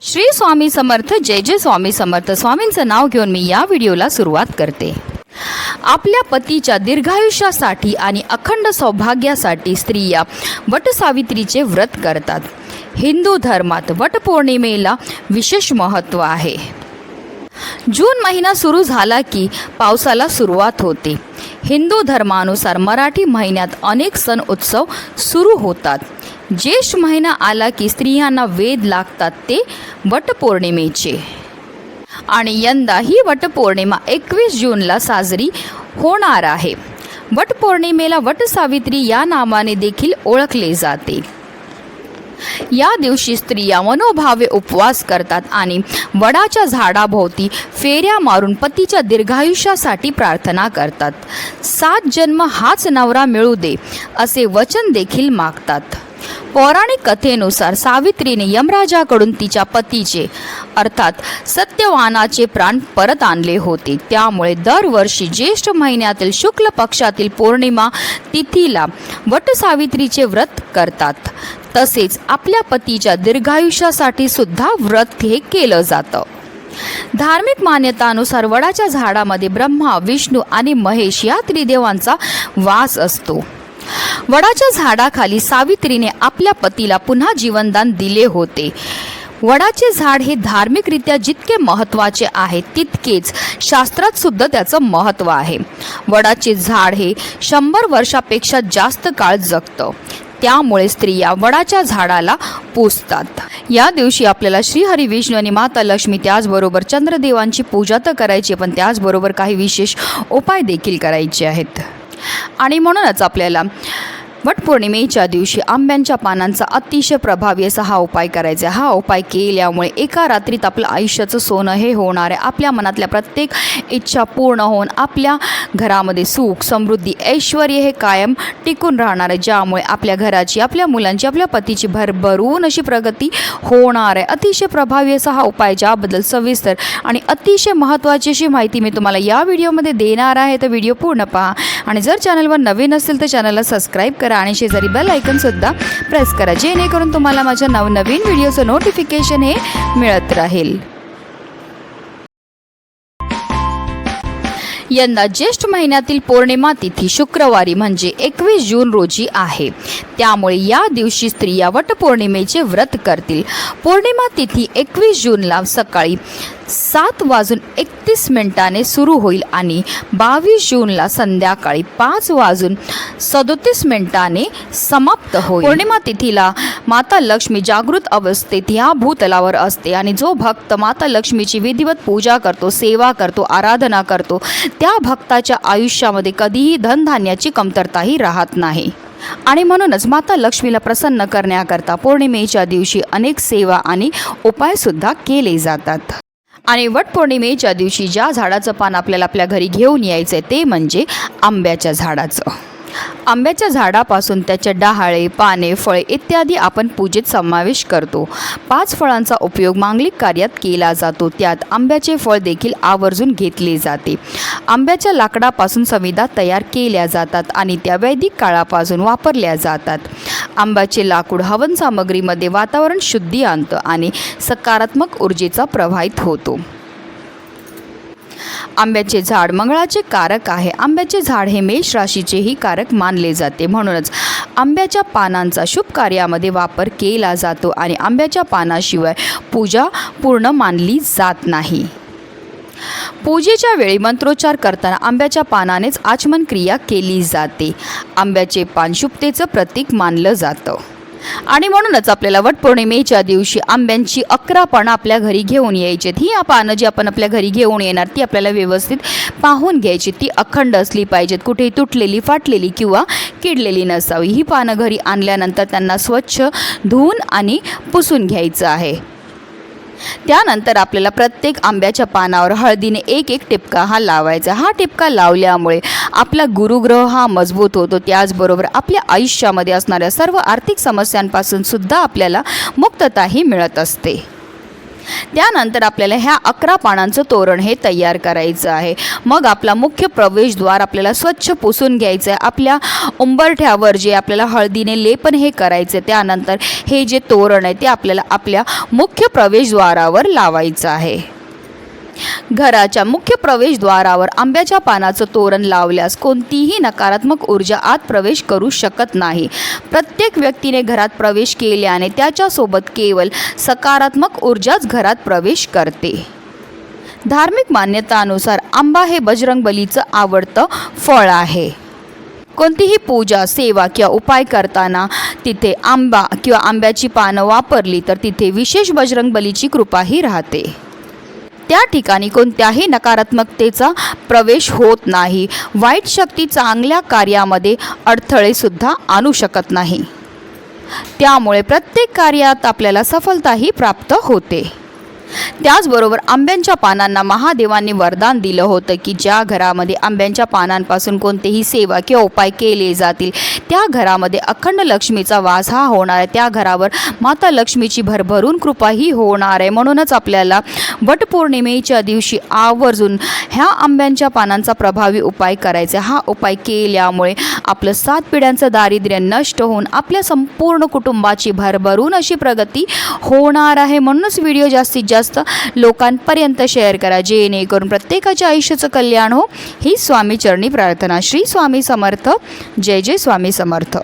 श्री स्वामी समर्थ जय जय स्वामी समर्थ. स्वामींचं नाव घेऊन मी या व्हिडिओला सुरुवात करते. आपल्या पतीच्या दीर्घायुष्यासाठी आणि अखंड सौभाग्यासाठी स्त्रिया वटसावित्रीचे व्रत करतात. हिंदू धर्मात वटपौर्णिमेला विशेष महत्त्व आहे. जून महिना सुरू झाला की पावसाला सुरुवात होते. हिंदू धर्मानुसार मराठी महिन्यात अनेक सण उत्सव सुरू होतात. ज्येष्ठ महिना आला की स्त्रियांना वेद लागतात ते वटपौर्णिमेचे. आणि यंदा ही वटपौर्णिमा एकवीस जूनला साजरी होणार आहे. वटपौर्णिमेला वटसावित्री या नावाने देखील ओळखले जाते. या दिवशी स्त्रिया मनोभावे उपवास करतात आणि वडाच्या झाडाभोवती फेऱ्या मारून पतीच्या दीर्घायुष्यासाठी प्रार्थना करतात. सात जन्म हाच नवरा मिळू दे असे वचन देखील मागतात. पौराणिक कथेनुसार सावित्रीने यमराजाकडून तिच्या पतीचे अर्थात सत्यवानाचे प्राण परत आणले होते. त्यामुळे दरवर्षी ज्येष्ठ महिन्यातील शुक्ल पक्षातील पौर्णिमा तिथीला वटसावित्रीचे व्रत करतात. तसेच आपल्या पतीच्या दीर्घायुष्यासाठी सुद्धा व्रत हे केलं जातं. धार्मिक मान्यतानुसार वडाच्या झाडामध्ये ब्रह्मा विष्णू आणि महेश या त्रिदेवांचा वास असतो. वडाच्या झाडाखाली सावित्रीने आपल्या पतीला पुन्हा जीवनदान दिले होते. वडाचे झाड हे धार्मिकरित्या जितके महत्त्वाचे आहे तितकेच शास्त्रात सुद्धा त्याचं महत्त्व आहे. वडाचे झाड हे शंभर वर्षापेक्षा जास्त काळ जगतं. त्यामुळे स्त्रिया वडाच्या झाडाला पूजतात या दिवशी आपल्याला श्रीहरी विष्णू आणि माता लक्ष्मी त्याचबरोबर चंद्रदेवांची पूजा तर करायची पण त्याचबरोबर काही विशेष उपाय देखील करायचे आहेत. आणि म्हणूनच आपल्याला वटपौर्णिमेच्या दिवशी आंब्यांच्या पानांचा अतिशय प्रभावी असा हा उपाय करायचा आहे. हा उपाय केल्यामुळे एका रात्रीत आपलं आयुष्याचं सोनं हे होणार आहे. आपल्या मनातल्या प्रत्येक इच्छा पूर्ण होऊन आपल्या घरामध्ये सुख समृद्धी ऐश्वर हे कायम टिकून राहणार आहे. ज्यामुळे आपल्या घराची आपल्या मुलांची आपल्या पतीची भरभरून अशी प्रगती होणार आहे. अतिशय प्रभावी असा हा उपाय ज्याबद्दल सविस्तर आणि अतिशय महत्त्वाची अशी माहिती मी तुम्हाला या व्हिडिओमध्ये देणार आहे. तर व्हिडिओ पूर्ण पहा आणि जर चॅनलवर नवीन असेल तर चॅनलला सबस्क्राईब करा आणि शेजारी बेल आयकनसुद्धा प्रेस करा जेणेकरून तुम्हाला माझ्या नवनवीन व्हिडिओचं नोटिफिकेशन हे मिळत राहील. यंदा ज्येष्ठ महिन्यातील पौर्णिमा तिथी शुक्रवारी म्हणजे एकवीस जून रोजी आहे. त्यामुळे या दिवशी स्त्रिया वटपौर्णिमेचे व्रत करतील. पौर्णिमा तिथी एकवीस जूनला सकाळी सात वाजून एकतीस मिनिटाने सुरू होईल आणि बावीस जूनला संध्याकाळी पाच वाजून सदोतीस मिनिटाने समाप्त होईल. पौर्णिमा तिथीला माता लक्ष्मी जागृत अवस्थेत ह्या भूतलावर असते आणि जो भक्त माता लक्ष्मीची विधिवत पूजा करतो सेवा करतो आराधना करतो त्या भक्ताच्या आयुष्यामध्ये कधीही धनधान्याची कमतरताही राहत नाही. आणि म्हणूनच माता लक्ष्मीला प्रसन्न करण्याकरता पौर्णिमेच्या दिवशी अनेक सेवा आणि उपायसुद्धा केले जातात. आणि वटपौर्णिमेच्या दिवशी ज्या झाडाचं पान आपल्याला आपल्या घरी घेऊन यायचं आहे ते म्हणजे आंब्याच्या झाडाचं. आंब्याच्या झाडापासून त्याचे डहाळे पाने फळे इत्यादी आपण पूजेत समावेश करतो. पाच फळांचा उपयोग मांगलिक कार्यात केला जातो. त्यात आंब्याचे फळ देखील आवर्जून घेतले जाते. आंब्याच्या लाकडापासून संविधा तयार केल्या जातात आणि त्या वैदिक काळापासून वापरल्या जातात. आंब्याचे लाकूड हवन सामग्रीमध्ये वातावरण शुद्धी आणतं आणि सकारात्मक ऊर्जेचा प्रवाहित होतो. आंब्याचे झाड मंगळाचे कारक आहे. आंब्याचे झाड हे मेष राशीचेही कारक मानले जाते. म्हणूनच आंब्याच्या पानांचा शुभ कार्यामध्ये वापर केला जातो आणि आंब्याच्या पानाशिवाय पूजा पूर्ण मानली जात नाही. पूजेच्या वेळी मंत्रोच्चार करताना आंब्याच्या पानानेच आचमन क्रिया केली जाते. आंब्याचे पान शुभतेचं प्रतीक मानलं जातं. आणि म्हणूनच आपल्याला वटपौर्णिमेच्या दिवशी आंब्यांची अकरा पानं आपल्या घरी घेऊन यायची. ही या पानं जी आपण आपल्या घरी घेऊन येणार ती आपल्याला व्यवस्थित पाहून घ्यायची. ती अखंड असली पाहिजेत. कुठेही तुटलेली फाटलेली किंवा किडलेली नसावी. ही पानं घरी आणल्यानंतर त्यांना स्वच्छ धुवून आणि पुसून घ्यायचं आहे. त्यानंतर आपल्याला प्रत्येक आंब्याच्या पानावर हळदीने एक एक टिपका हा लावायचा. हा टिपका लावल्यामुळे आपला गुरुग्रह हा मजबूत होतो. त्याचबरोबर आपल्या आयुष्यामध्ये असणाऱ्या सर्व आर्थिक समस्यांपासून सुद्धा आपल्याला मुक्तताही मिळत असते. त्यानंतर आपल्याला ह्या अकरा पानांचं तोरण हे तयार करायचं आहे. मग आपला मुख्य प्रवेशद्वार आपल्याला स्वच्छ पुसून घ्यायचं आहे. आपल्या उंबरठ्यावर जे आपल्याला हळदीने लेपन हे करायचं त्यानंतर हे जे तोरण आहे ते आपल्याला आपल्या मुख्य प्रवेशद्वारावर लावायचं आहे. घराच्या मुख्य प्रवेशद्वारावर आंब्याच्या पानाचं तोरण लावल्यास कोणतीही नकारात्मक ऊर्जा आत प्रवेश करू शकत नाही. प्रत्येक व्यक्तीने घरात प्रवेश केल्याने त्याच्यासोबत केवळ सकारात्मक ऊर्जाच घरात प्रवेश करते. धार्मिक मान्यतानुसार आंबा हे बजरंग बलीचं आवडतं फळ आहे. कोणतीही पूजा सेवा किंवा उपाय करताना तिथे आंबा किंवा आंब्याची पानं वापरली तर तिथे विशेष बजरंग बलीची कृपाही राहते. त्या ठिकाणी कोणत्याही नकारात्मकतेचा प्रवेश होत नाही. वाईट शक्ती चांगल्या कार्यामध्ये अडथळेसुद्धा आणू शकत नाही. त्यामुळे प्रत्येक कार्यात आपल्याला सफलताही प्राप्त होते. त्याचबरोबर आंब्यांच्या पानांना महादेवांनी वरदान दिलं होतं की ज्या घरामध्ये आंब्यांच्या पानांपासून कोणतेही सेवा किंवा उपाय केले जातील त्या घरामध्ये अखंड लक्ष्मीचा वास हा होणार आहे. त्या घरावर माता लक्ष्मीची भरभरून कृपाही होणार आहे. म्हणूनच आपल्याला वटपौर्णिमेच्या दिवशी आवर्जून ह्या आंब्यांच्या पानांचा प्रभावी उपाय करायचा हा उपाय केल्यामुळे आपलं सात पिढ्यांचं दारिद्र्य नष्ट होऊन आपल्या संपूर्ण कुटुंबाची भरभरून अशी प्रगती होणार आहे. म्हणूनच व्हिडिओ जास्तीत जास्त लोकांपर्यंत शेअर करा. जेणेकरून प्रत्येकाच्या आयुष्याचं कल्याण हो. ही स्वामी चरणी प्रार्थना. श्री स्वामी समर्थ. जय जय स्वामी समर्थ.